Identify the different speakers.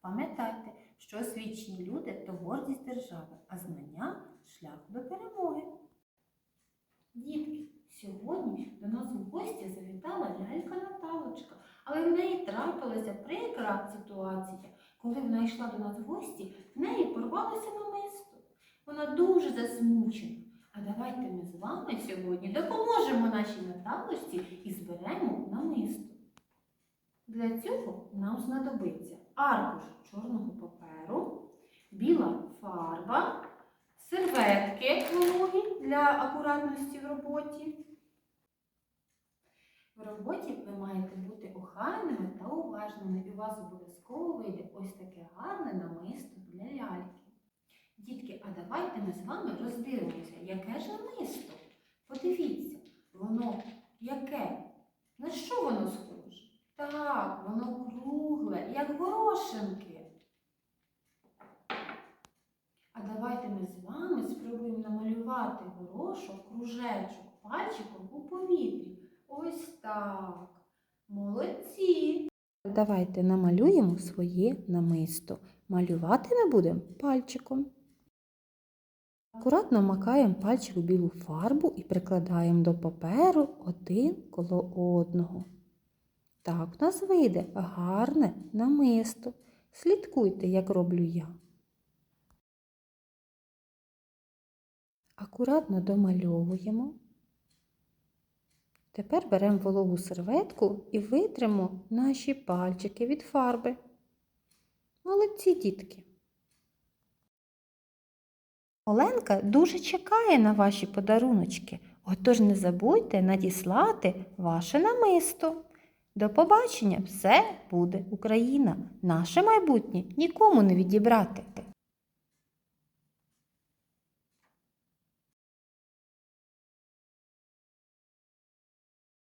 Speaker 1: Пам'ятайте, що освічені люди то гордість держави, а знання шлях до перемоги. Дітки, сьогодні до нас у гості завітала лялька Наталочка, але в неї трапилася прикра ситуація. Коли вона йшла до нас в гості, в неї порвалося намисто. Вона дуже засмучена. А давайте ми з вами сьогодні допоможемо нашій Наталочці і зберемо намисто. Для цього нам знадобиться аркуш чорного паперу, біла фарба, серветки вологі для акуратності в роботі. В роботі ви маєте бути охайними та уважними, і у вас обов'язково вийде ось таке гарне намисто для ляльки. Дітки, а давайте ми з вами роздивимося, яке ж намисто. Подивіться, воно яке? На що воно схоже? Так, воно кругле, як горошинки. А давайте ми з вами спробуємо намалювати горошок, кружечок, пальчиком у повітрі. Ось так. Молодці.
Speaker 2: Давайте намалюємо своє намисто. Малювати ми будемо пальчиком. Акуратно макаємо пальчик у білу фарбу і прикладаємо до паперу один коло одного. Так у нас вийде гарне намисто. Слідкуйте, як роблю я. Акуратно домальовуємо. Тепер беремо вологу серветку і витримо наші пальчики від фарби. Молодці дітки. Оленка дуже чекає на ваші подаруночки, отож не забудьте надіслати ваше намисто. До побачення! Все буде Україна! Наше майбутнє нікому не відібрати.